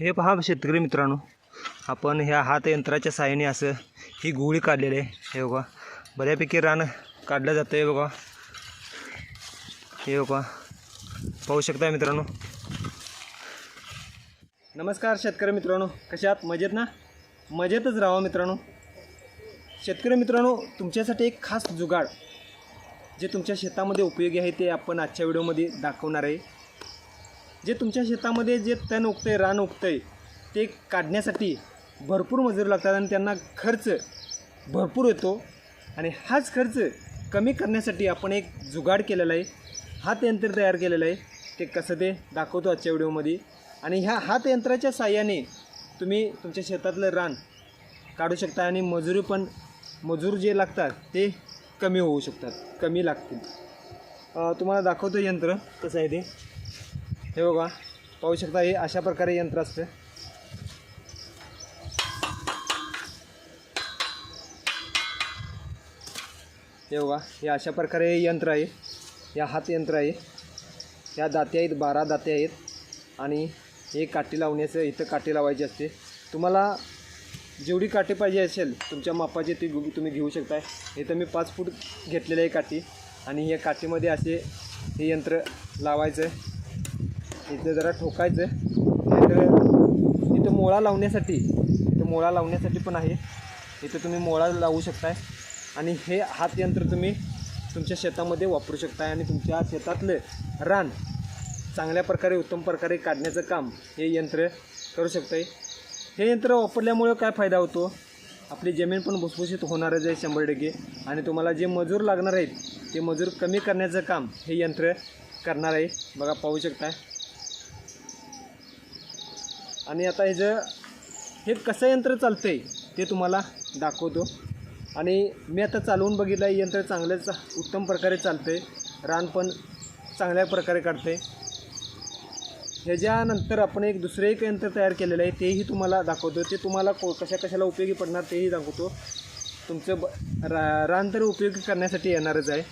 हे पहा शेतकरी मित्रांनो आपण ह्या हात यंत्राच्या साहाय्याने असं ही गोळी काढलेली आहे. हे बघा बऱ्यापैकी रान काढलं जातं आहे बघा. हे बघा पाहू शकता मित्रांनो. नमस्कार शेतकरी मित्रांनो कशात मजेत ना? मजेतच राहा हो मित्रांनो. शेतकरी मित्रांनो तुमच्यासाठी एक खास जुगाड जे तुमच्या शेतामध्ये उपयोगी आहे ते आपण आजच्या व्हिडिओमध्ये दाखवणार आहे. जे तुमच्या शेतामध्ये जे तण उगतंय रान उगतंय ते काढण्यासाठी भरपूर मजूर लागतात आणि त्यांना खर्च भरपूर येतो. आणि हाच खर्च कमी करण्यासाठी आपण एक जुगाड केलेला आहे. हात यंत्र तयार केलेलं आहे. ते कसं ते दाखवतो आजच्या व्हिडिओमध्ये. आणि ह्या हात यंत्राच्या साह्याने तुम्ही तुमच्या शेतातलं रान काढू शकता आणि मजुरी पण मजूर जे लागतात ते कमी होऊ शकतात कमी लागतील. तुम्हाला दाखवतो यंत्र कसं आहे ते. हे बघा पाहू शकता हे अशा प्रकारे यंत्र असतं. हे बघा हे अशा प्रकारे यंत्र आहे. या हात यंत्र आहे. या दाते आहेत बारा दाते आहेत. आणि हे काठी लावण्याचं इथं काठी लावायची असते. तुम्हाला जेवढी काठी पाहिजे असेल तुमच्या मापाची ती तुम्ही घेऊ शकताय. इथं मी पाच फूट घेतलेलं आहे काठी. आणि या काठीमध्ये असे हे यंत्र लावायचं इथं जरा ठोकायचं नाहीतर इथं मोळा लावण्यासाठी इथं मोळा लावण्यासाठी पण आहे. इथं तुम्ही मोळा लावू शकताय. आणि हे हात यंत्र तुम्ही तुमच्या शेतामध्ये वापरू शकताय. आणि तुमच्या शेतातलं रान चांगल्या प्रकारे उत्तम प्रकारे काढण्याचं काम हे यंत्र करू शकताय. हे यंत्र वापरल्यामुळं काय फायदा होतो? आपली जमीन पण भुसभुशीत होणारच आहे शंभर टक्के. आणि तुम्हाला जे मजूर लागणार आहेत ते मजूर कमी करण्याचं काम हे यंत्र करणार आहे. बघा पाहू शकताय. आणि आता ह्याचं हे कसं यंत्र चालतं आहे ते तुम्हाला दाखवतो. आणि मी आता चालवून बघितलं आहे यंत्र चांगलंच उत्तम प्रकारे चालतं आहे रान पण चांगल्या प्रकारे काढतं आहे ह्याच्यानंतर आपण एक दुसरं एक यंत्र तयार केलेलं आहे तेही तुम्हाला दाखवतो. ते तुम्हाला को कशा कशाला उपयोगी पडणार तेही दाखवतो. तुमचं ब रा रान तर उपयोगी करण्यासाठी येणारच आहे.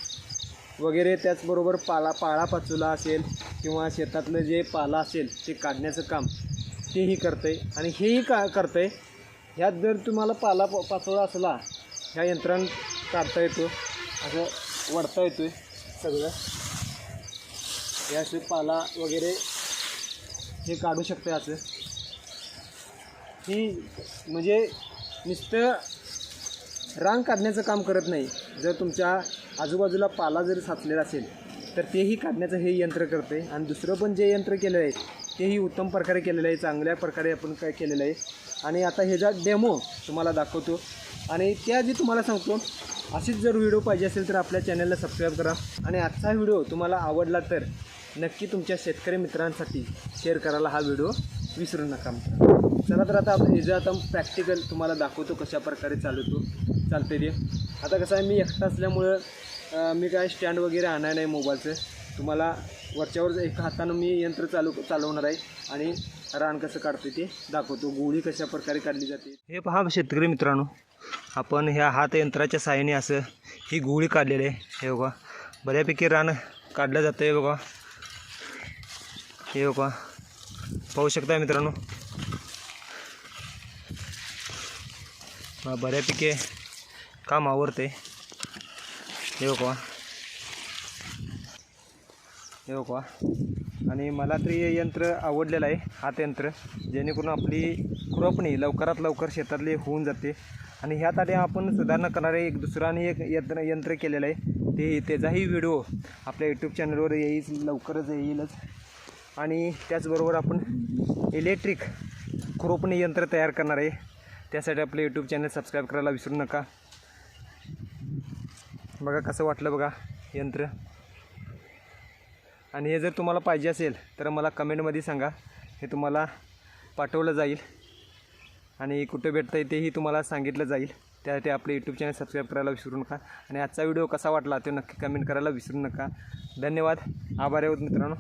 वगैरे त्याचबरोबर पाला पाळा पाचोला असेल किंवा शेतातलं जे पाला असेल ते काढण्याचं काम. तेही करतं आहे आणि हेही का करतं आहे ह्यात जर तुम्हाला पाला प- पाचोळा असला ह्या यंत्रान काढता येतो असं वडता येतो आहे सगळं. हे असे पाला वगैरे हे काढू शकते असं. ही म्हणजे नुसतं रांग काढण्याचं काम करत नाही. जर तुमच्या आजूबाजूला पाला जरी साचलेला असेल तर तेही काढण्याचं हे यंत्र करते. आणि दुसरं पण जे यंत्र केलं आहे तेही उत्तम प्रकारे केलेलं आहे. चांगल्या प्रकारे आपण काय केलेलं आहे. आणि आता ह्याचा डेमो तुम्हाला दाखवतो. आणि त्याआधी तुम्हाला सांगतो अशीच जर व्हिडिओ पाहिजे असेल तर आपल्या चॅनलला सबस्क्राईब करा. आणि आजचा व्हिडिओ तुम्हाला आवडला तर नक्की तुमच्या शेतकरी मित्रांसाठी शेअर करायला हा व्हिडिओ विसरू नका मित्र चला तर आता आपण ह्याचं आता प्रॅक्टिकल तुम्हाला दाखवतो कशा प्रकारे चालवतो. चालते ते. आता कसं आहे मी एकटा असल्यामुळं मी काय स्टँड वगैरे आणाय नाही मोबाईलचं. तुम्हाला वरच्यावर एका हातानं मी यंत्र चालू चालवणार आहे आणि रान कसं काढतो ते दाखवतो. गोळी कशा प्रकारे काढली जाते. हे पहा शेतकरी मित्रांनो आपण ह्या हात यंत्राच्या साह्याने असं ही गोळी काढलेली आहे. हे बघा बऱ्यापैकी रान काढलं जातं आहे बघा. हे बघा पाहू शकता मित्रांनो? बऱ्यापैकी काम आवडते हे बघा हे आणि मला तरी हे यंत्र आवडलेलं आहे हात यंत्र जेणेकरून आपली खुरपणी लवकरात लवकर शेतातली होऊन जाते. आणि ह्यात आपण सुधारणा करणारे एक दुसरा आणि एक यंत्र यंत्र केलेलं आहे. ते त्याचाही व्हिडिओ आपल्या यूट्यूब चॅनलवर येईल लवकरच येईलच. आणि त्याचबरोबर आपण इलेक्ट्रिक खुरपणी यंत्र तयार करणार आहे. त्यासाठी आपलं यूट्यूब चॅनल सबस्क्राईब करायला विसरू नका. बघा कसं वाटलं बघा यंत्र. आणि हे जर तुम्हाला पाहिजे असेल तर मला कमेंटमध्ये सांगा. हे तुम्हाला पाठवलं जाईल. आणि कुठे भेटतं आहे तेही तुम्हाला सांगितलं जाईल. त्यासाठी आपले यूट्यूब चॅनल सबस्क्राईब करायला विसरू नका. आणि आजचा व्हिडिओ कसा वाटला तो नक्की कमेंट करायला विसरू नका. धन्यवाद. आभार आहोत मित्रांनो.